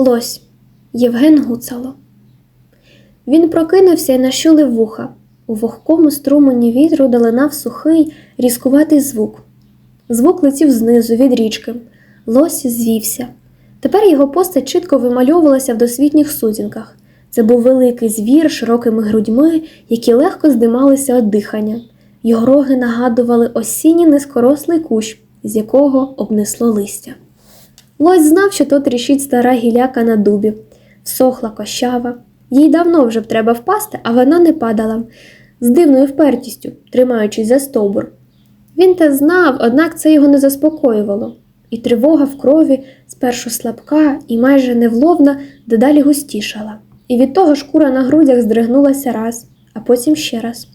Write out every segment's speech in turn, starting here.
Лось Євген Гуцало. Він прокинувся і нащулив вуха. У вогкому струмені вітру долинав сухий, різкуватий звук. Звук летів знизу від річки. Лось звівся. Тепер його постать чітко вимальовувалася в досвітніх сутінках. Це був великий звір широкими грудьми, які легко здималися від дихання. Його роги нагадували осінній низькорослий кущ, з якого обнесло листя. Лось знав, що то тріщить стара гіляка на дубі, всохла кощава. Їй давно вже б треба впасти, а вона не падала, з дивною впертістю, тримаючись за стовбур. Він те знав, однак це його не заспокоювало, і тривога в крові спершу слабка і майже невловна дедалі густішала. І від того шкура на грудях здригнулася раз, а потім ще раз.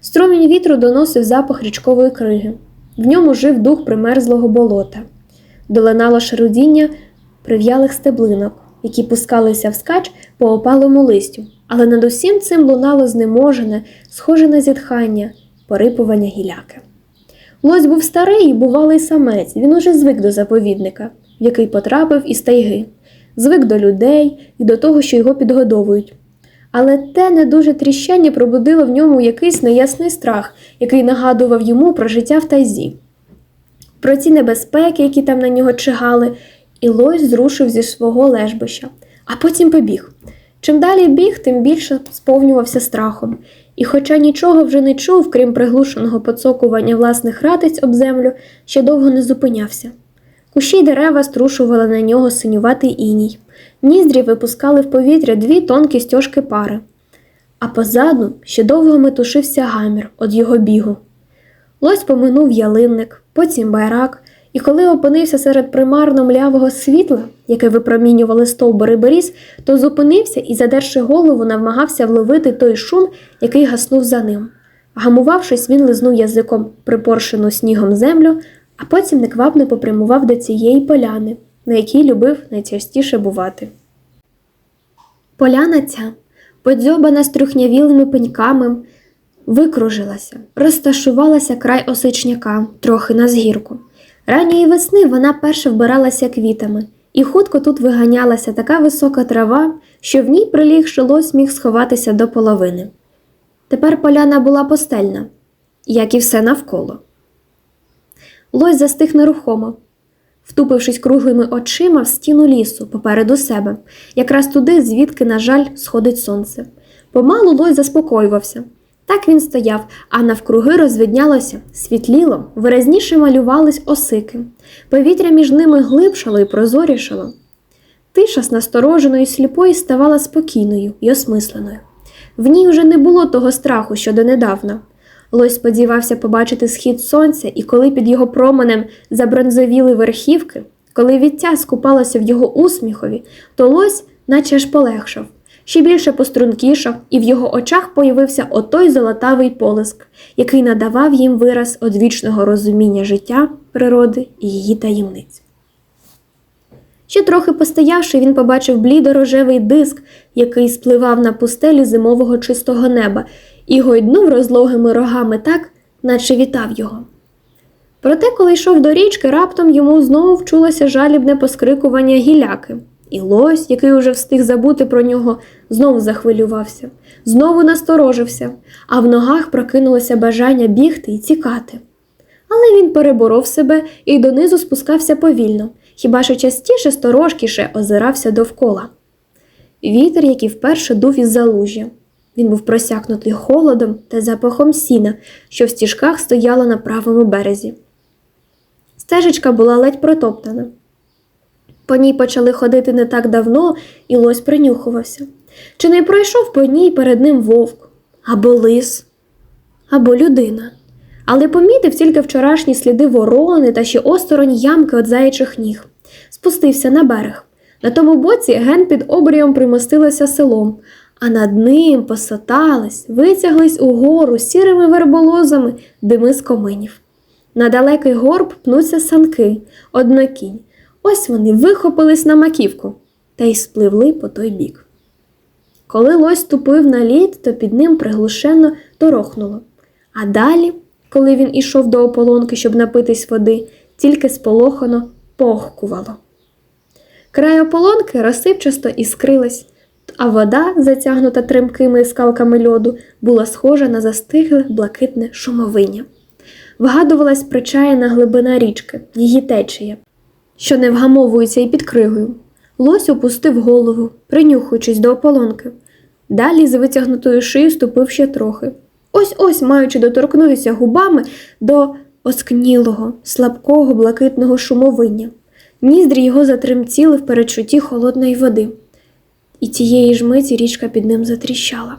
Струмінь вітру доносив запах річкової криги. В ньому жив дух примерзлого болота. Долинало шарудіння прив'ялих стеблинок, які пускалися вскач по опалому листю, але над усім цим лунало знеможене, схоже на зітхання, порипування гіляки. Лось був старий і бувалий самець, він уже звик до заповідника, в який потрапив із тайги, звик до людей і до того, що його підгодовують. Але те не дуже тріщання пробудило в ньому якийсь неясний страх, який нагадував йому про життя в тайзі, про ці небезпеки, які там на нього чигали, і лось зрушив зі свого лежбища, а потім побіг. Чим далі біг, тим більше сповнювався страхом, і, хоча нічого вже не чув, крім приглушеного поцокування власних ратиць об землю, ще довго не зупинявся. Кущі й дерева струшували на нього синюватий іній, ніздрі випускали в повітря дві тонкі стяжки пари, а позаду ще довго метушився гамір від його бігу. Лось поминув ялинник, потім байрак, і коли опинився серед примарно млявого світла, яке випромінювали стовбури беріз, то зупинився і, задерши голову, намагався вловити той шум, який гаснув за ним. Гамувавшись, він лизнув язиком припоршену снігом землю, а потім неквапно попрямував до цієї поляни, на якій любив найчастіше бувати. Поляна ця, подзьобана струхнявілими пеньками, викружилася, розташувалася край осичняка, трохи на згірку. Ранньої весни вона перше вбиралася квітами, і хутко тут виганялася така висока трава, що в ній прилігши лось міг сховатися до половини. Тепер поляна була постельна, як і все навколо. Лось застиг нерухомо, втупившись круглими очима в стіну лісу попереду себе, якраз туди, звідки, на жаль, сходить сонце. Помалу лось заспокоювався. Так він стояв, а навкруги розвиднялося, світліло, виразніше малювались осики. Повітря між ними глибшало і прозорішало. Тиша з настороженої сліпої ставала спокійною і осмисленою. В ній вже не було того страху, що донедавна. Лось сподівався побачити схід сонця, і коли під його променем забронзовіли верхівки, коли віття скупалося в його усміхові, то лось наче аж полегшав ще більше пострункішав, і в його очах появився отой золотавий полиск, який надавав їм вираз одвічного розуміння життя, природи і її таємниць. Ще трохи постоявши, він побачив блідо-рожевий диск, який спливав на пустелі зимового чистого неба, і гойднув розлогими рогами так, наче вітав його. Проте, коли йшов до річки, раптом йому знову вчулося жалібне поскрикування гіляки. І лось, який уже встиг забути про нього, знову захвилювався, знову насторожився, а в ногах прокинулося бажання бігти і тікати. Але він переборов себе і донизу спускався повільно, хіба що частіше сторожкіше озирався довкола. Вітер, який вперше дув із залужжя. Він був просякнутий холодом та запахом сіна, що в стіжках стояло на правому березі. Стежечка була ледь протоптана. По ній почали ходити не так давно, і лось принюхувався. Чи не пройшов по ній перед ним вовк, або лис, або людина, але помітив тільки вчорашні сліди ворони та ще осторонь ямки від зайчих ніг. Спустився на берег. На тому боці ген під обрієм примостилося селом, а над ним посотались, витяглись угору сірими верболозами дими з коминів. На далекий горб пнуться санки, однокінь. Ось вони вихопились на маківку та й спливли по той бік. Коли лось ступив на лід, то під ним приглушено торохнуло. А далі, коли він ішов до ополонки, щоб напитись води, тільки сполохано похкувало. Край ополонки розсипчасто іскрилась, а вода, затягнута тремкими скалками льоду, була схожа на застигле блакитне шумовиння. Вгадувалась причаяна глибина річки, її течія, що не вгамовується і під кригою. Лось опустив голову, принюхуючись до ополонки. Далі з витягнутою шиєю ступив ще трохи. Ось ось, маючи доторкнутися губами до оскнілого, слабкого блакитного шумовиння. Ніздрі його затремтіли в передчутті холодної води, і тієї ж миті річка під ним затріщала.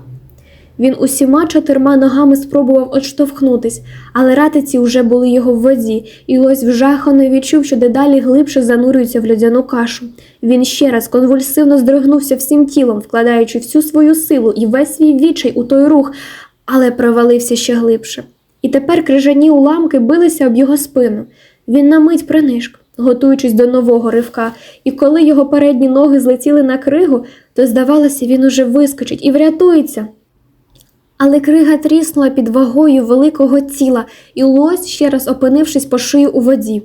Він усіма чотирма ногами спробував отштовхнутись, але ратиці вже були його в воді, і лось вжахано відчув, що дедалі глибше занурюється в льодяну кашу. Він ще раз конвульсивно здригнувся всім тілом, вкладаючи всю свою силу і весь свій відчай у той рух, але провалився ще глибше. І тепер крижані уламки билися об його спину. Він на мить принишк, готуючись до нового ривка, і коли його передні ноги злетіли на кригу, то здавалося, він уже вискочить і врятується. Але крига тріснула під вагою великого тіла, і лось, ще раз опинившись по шию у воді.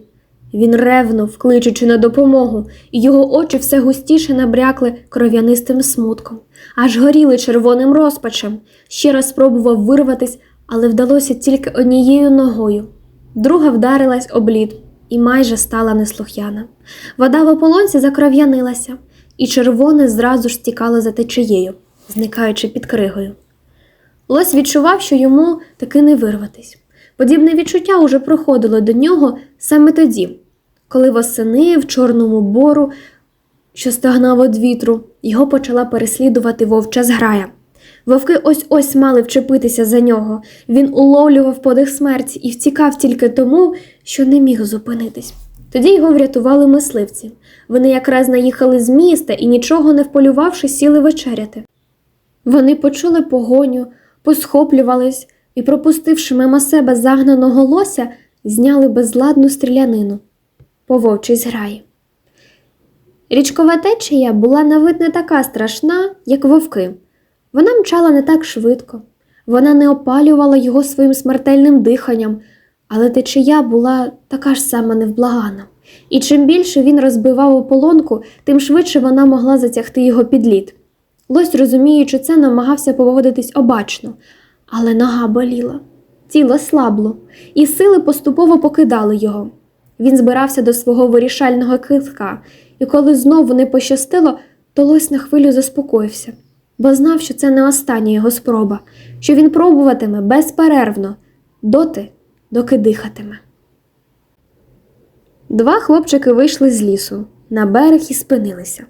Він ревнув, кличучи на допомогу, і його очі все густіше набрякли кров'янистим смутком, аж горіли червоним розпачем. Ще раз спробував вирватись, але вдалося тільки однією ногою. Друга вдарилась об лід і майже стала неслух'яна. Вода в ополонці закров'янилася, і червоне зразу ж стікало за течією, зникаючи під кригою. Лось відчував, що йому таки не вирватись. Подібне відчуття уже проходило до нього саме тоді, коли восени в чорному бору, що стагнав від вітру, його почала переслідувати вовча зграя. Вовки ось ось мали вчепитися за нього. Він уловлював подих смерті і втікав тільки тому, що не міг зупинитись. Тоді його врятували мисливці. Вони якраз наїхали з міста і, нічого не вполювавши, сіли вечеряти. Вони почули погоню, посхоплювались і, пропустивши мимо себе загнаного лося, зняли безладну стрілянину по вовчій. Річкова течія була на вид не така страшна, як вовки. Вона мчала не так швидко, вона не опалювала його своїм смертельним диханням, але течія була така ж сама невблагана. І чим більше він розбивав ополонку, тим швидше вона могла затягти його під лід. Лось, розуміючи це, намагався поводитись обачно, але нога боліла, тіло слабло, і сили поступово покидали його. Він збирався до свого вирішального китка, і коли знову не пощастило, то лось на хвилю заспокоївся, бо знав, що це не остання його спроба, що він пробуватиме безперервно, доти, доки дихатиме. Два хлопчики вийшли з лісу на берег і спинилися.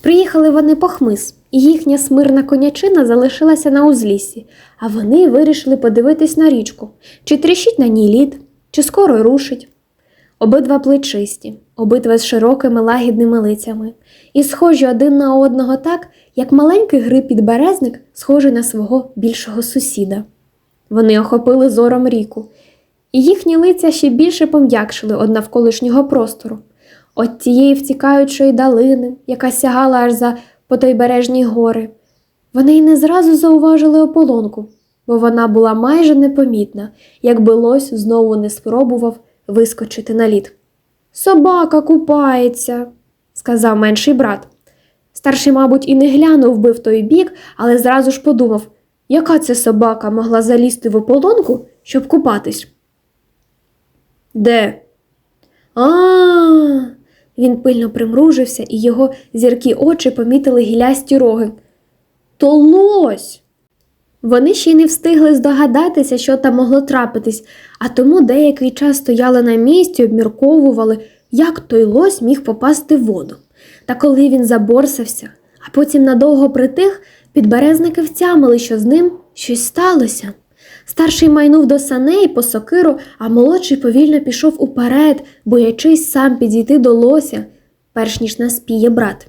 Приїхали вони по хмиз, їхня смирна конячина залишилася на узліссі, а вони вирішили подивитись на річку, чи тріщить на ній лід, чи скоро рушить. Обидва плечисті, обидва з широкими лагідними лицями, і схожі один на одного так, як маленький гриб підберезник схожий на свого більшого сусіда. Вони охопили зором ріку, і їхні лиця ще більше пом'якшили од навколишнього простору, от тієї втікаючої долини, яка сягала аж за потойбережні гори. Вони й не зразу зауважили ополонку, бо вона була майже непомітна, якби лось знову не спробував вискочити на лід. Собака купається, сказав менший брат. Старший, мабуть, і не глянув би в той бік, але зразу ж подумав, яка це собака могла залізти в ополонку, щоб купатись. Де? А. Він пильно примружився, і його зіркі очі помітили гілясті роги. То лось! Вони ще й не встигли здогадатися, що там могло трапитись, а тому деякий час стояли на місці, обмірковували, як той лось міг попасти в воду. Та коли він заборсався, а потім надовго притих, підберезники втямили, що з ним щось сталося. Старший майнув до саней по сокиру, а молодший повільно пішов уперед, боячись сам підійти до лося, перш ніж наспіє брат.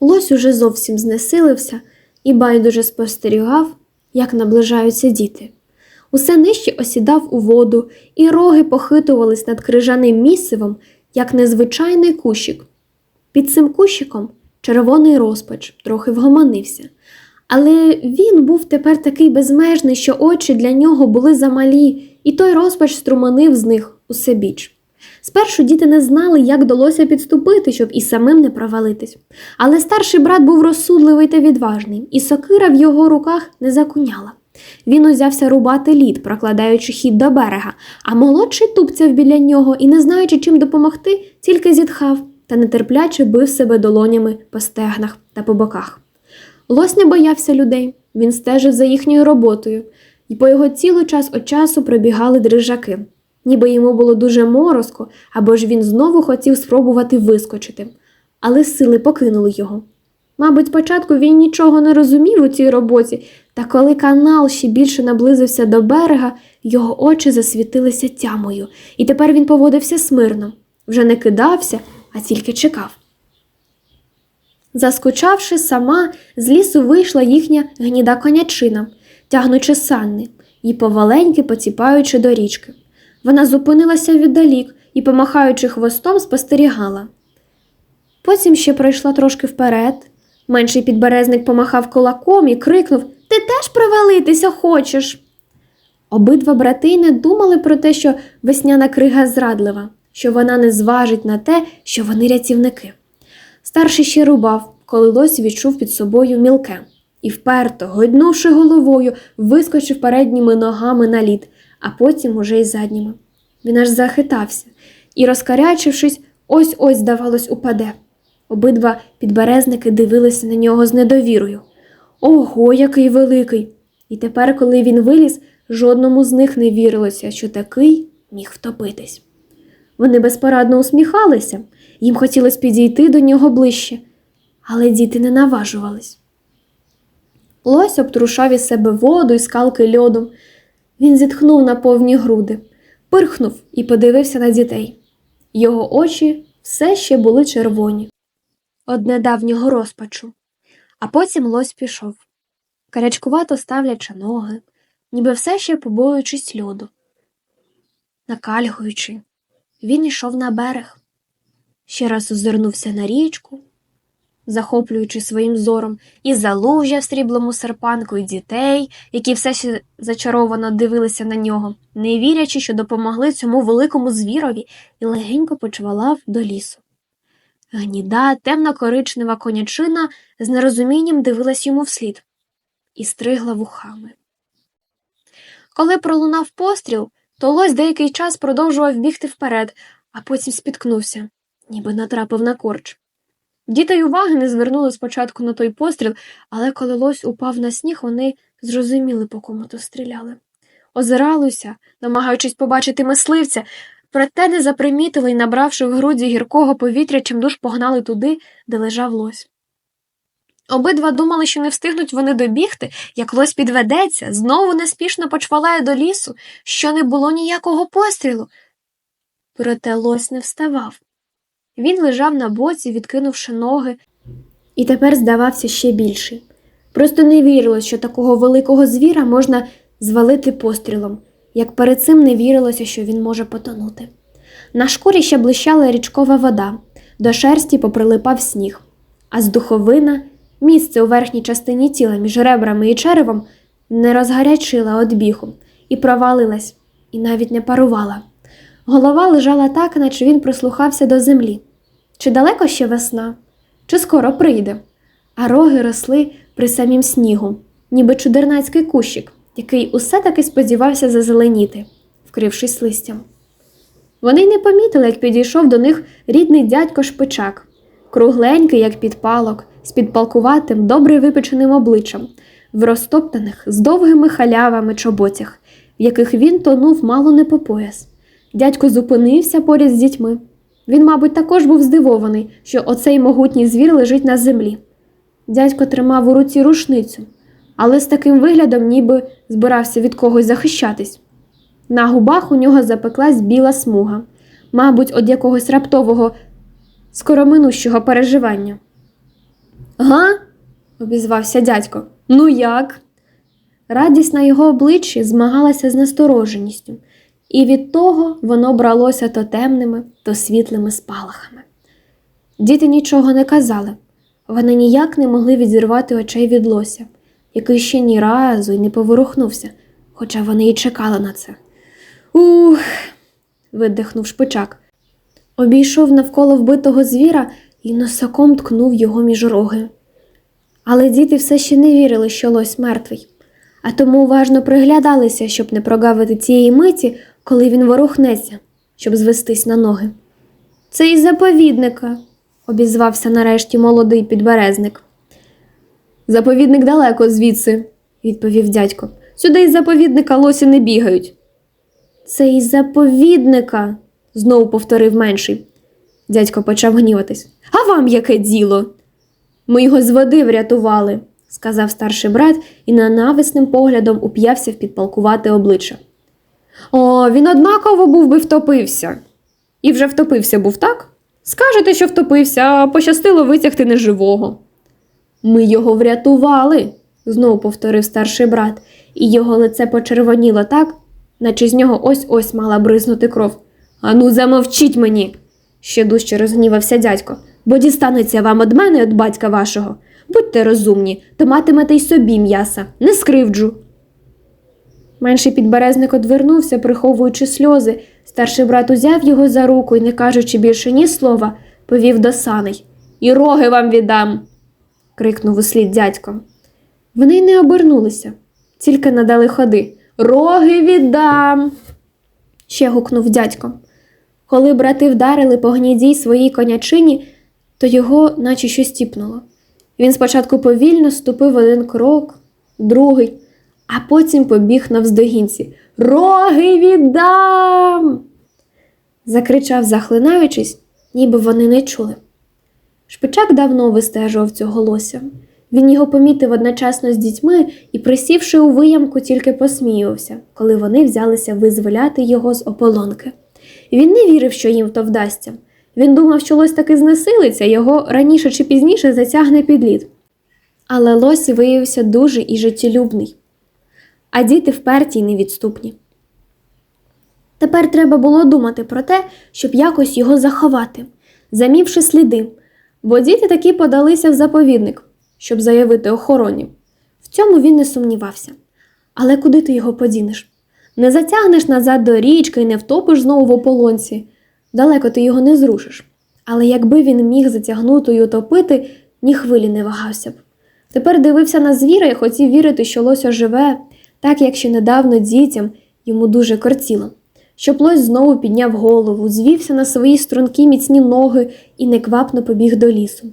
Лось уже зовсім знесилився і байдуже спостерігав, як наближаються діти. Усе нижче осідав у воду, і роги похитувались над крижаним місивом, як незвичайний кущик. Під цим кущиком червоний розпач трохи вгомонився. Але він був тепер такий безмежний, що очі для нього були замалі, і той розпач струманив з них усе біч. Спершу діти не знали, як вдалося підступити, щоб і самим не провалитись. Але старший брат був розсудливий та відважний, і сокира в його руках не закуняла. Він узявся рубати лід, прокладаючи хід до берега, а молодший тупцяв біля нього і, не знаючи, чим допомогти, тільки зітхав та нетерпляче бив себе долонями по стегнах та по боках. Лось не боявся людей, він стежив за їхньою роботою, і по його тілу час від часу пробігали дрижаки, ніби йому було дуже морозко, або ж він знову хотів спробувати вискочити, але сили покинули його. Мабуть, спочатку він нічого не розумів у цій роботі, та коли канал ще більше наблизився до берега, його очі засвітилися тямою, і тепер він поводився смирно, вже не кидався, а тільки чекав. Заскучавши сама, з лісу вийшла їхня гніда конячина, тягнучи санни і поваленьки поціпаючи до річки. Вона зупинилася віддалік і, помахаючи хвостом, спостерігала. Потім ще пройшла трошки вперед. Менший підберезник помахав кулаком і крикнув Ти теж провалитися хочеш. Обидва брати не думали про те, що весняна крига зрадлива, що вона не зважить на те, що вони рятівники. Старший ще рубав, коли лось відчув під собою мілке, і вперто, гойднувши головою, вискочив передніми ногами на лід, а потім уже й задніми. Він аж захитався і, розкарячившись, ось ось, здавалось, упаде. Обидва підберезники дивилися на нього з недовірою. Ого, який великий! І тепер, коли він виліз, жодному з них не вірилося, що такий міг втопитись. Вони безпорадно усміхалися, їм хотілося підійти до нього ближче, але діти не наважувались. Лось обтрушав із себе воду і скалки льодом. Він зітхнув на повні груди, пирхнув і подивився на дітей. Його очі все ще були червоні, од недавнього розпачу. А потім лось пішов, карячкувато ставлячи ноги, ніби все ще побоюючись льоду. Накальгуючи, він йшов на берег, ще раз озирнувся на річку, захоплюючи своїм зором і залужя в сріблому серпанку, і дітей, які все ще зачаровано дивилися на нього, не вірячи, що допомогли цьому великому звірові, і легенько почвалав до лісу. Гніда, темно-коричнева конячина з нерозумінням дивилась йому вслід і стригла вухами. Коли пролунав постріл, то лось деякий час продовжував бігти вперед, а потім спіткнувся, ніби натрапив на корч. Діти й уваги не звернули спочатку на той постріл, але коли лось упав на сніг, вони зрозуміли, по кому то стріляли. Озиралися, намагаючись побачити мисливця, проте не запримітили й, набравши в груді гіркого повітря, чимдуж погнали туди, де лежав лось. Обидва думали, що не встигнуть вони добігти, як лось підведеться, знову неспішно почвалає до лісу, що не було ніякого пострілу. Проте лось не вставав. Він лежав на боці, відкинувши ноги, і тепер здавався ще більший. Просто не вірилось, що такого великого звіра можна звалити пострілом, як перед цим не вірилося, що він може потонути. На шкурі ще блищала річкова вода, до шерсті поприлипав сніг, а з духовина, місце у верхній частині тіла між ребрами і черевом, не розгарячила від бігу і провалилась, і навіть не парувала. Голова лежала так, наче він прислухався до землі. Чи далеко ще весна, чи скоро прийде, а роги росли при самім снігу, ніби чудернацький кущик, який усе таки сподівався зазеленіти, вкрившись листям. Вони й не помітили, як підійшов до них рідний дядько шпичак, кругленький, як підпалок, з підпалкуватим, добре випеченим обличчям, в розтоптаних з довгими халявами чоботях, в яких він тонув мало не по пояс. Дядько зупинився поряд з дітьми. Він, мабуть, також був здивований, що оцей могутній звір лежить на землі. Дядько тримав у руці рушницю, але з таким виглядом ніби збирався від когось захищатись. На губах у нього запеклась біла смуга, мабуть, від якогось раптового, скороминущого переживання. Га? обізвався дядько. Ну як? Радість на його обличчі змагалася з настороженістю, і від того воно бралося то темними, то світлими спалахами. Діти нічого не казали, вони ніяк не могли відірвати очей від лося, який ще ні разу й не поворухнувся, хоча вони й чекали на це. Ух. видихнув шпичак. Обійшов навколо вбитого звіра і носаком ткнув його між роги. Але діти все ще не вірили, що лось мертвий, а тому уважно приглядалися, щоб не прогавити тієї миті, коли він ворухнеться, щоб звестись на ноги. Це із заповідника, обізвався нарешті молодий підберезник. Заповідник далеко звідси, відповів дядько. Сюди із заповідника лосі не бігають. Це із заповідника, знову повторив менший. Дядько почав гніватись. А вам яке діло? Ми його з води врятували, сказав старший брат і ненависним поглядом уп'явся в підпалкувати обличчя. О, він однаково був би втопився. І вже втопився був, так? Скажете, що втопився, а пощастило витягти неживого. Ми його врятували, знову повторив старший брат, і його лице почервоніло так, наче з нього ось ось мала бризнути кров. Ану, замовчіть мені, ще дужче розгнівався дядько, бо дістанеться вам од мене, від батька вашого. Будьте розумні, то матимете й собі м'яса, не скривджу. Менший підберезник одвернувся, приховуючи сльози. Старший брат узяв його за руку і, не кажучи більше ні слова, повів до саней. І роги вам віддам. крикнув услід дядько. Вони й не обернулися, тільки надали ходи. Роги віддам. ще гукнув дядько. Коли брати вдарили по гнідій своїй конячині, то його наче щось тіпнуло. Він спочатку повільно ступив один крок, другий, а потім побіг навздогінці. Роги віддам. закричав, захлинаючись, ніби вони не чули. Шпичак давно вистежував цього лося. Він його помітив одночасно з дітьми і, присівши у виямку, тільки посміювався, коли вони взялися визволяти його з ополонки. Він не вірив, що їм то вдасться. Він думав, що лось таки знесилиться, його раніше чи пізніше затягне під лід. Але лось виявився дуже і життєлюбний, а діти вперті й невідступні. Тепер треба було думати про те, щоб якось його заховати, замівши сліди, бо діти таки подалися в заповідник, щоб заявити охороні. В цьому він не сумнівався. Але куди ти його подінеш? Не затягнеш назад до річки і не втопиш знову в ополонці. Далеко ти його не зрушиш. Але якби він міг затягнути й утопити, ні хвилі не вагався б. Тепер дивився на звіра і хотів вірити, що лося живе, так як ще недавно дітям йому дуже кортіло. Щоб лось знову підняв голову, звівся на свої стрункі міцні ноги і неквапно побіг до лісу,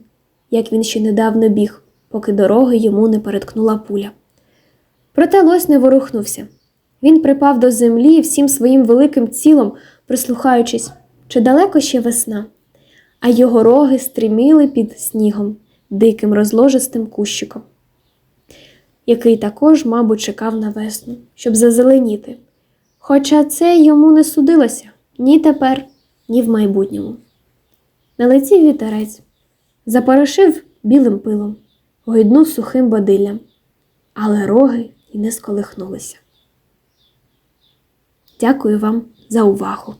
як він ще недавно біг, поки дороги йому не переткнула пуля. Проте лось не ворухнувся. Він припав до землі всім своїм великим тілом, прислухаючись, чи далеко ще весна, а його роги стріміли під снігом, диким розложистим кущиком, який також, мабуть, чекав на весну, щоб зазеленіти. Хоча це йому не судилося ні тепер, ні в майбутньому. Налетів вітерець, запорошив білим пилом, гойднув сухим бодиллям, але роги й не сколихнулися. Дякую вам за увагу!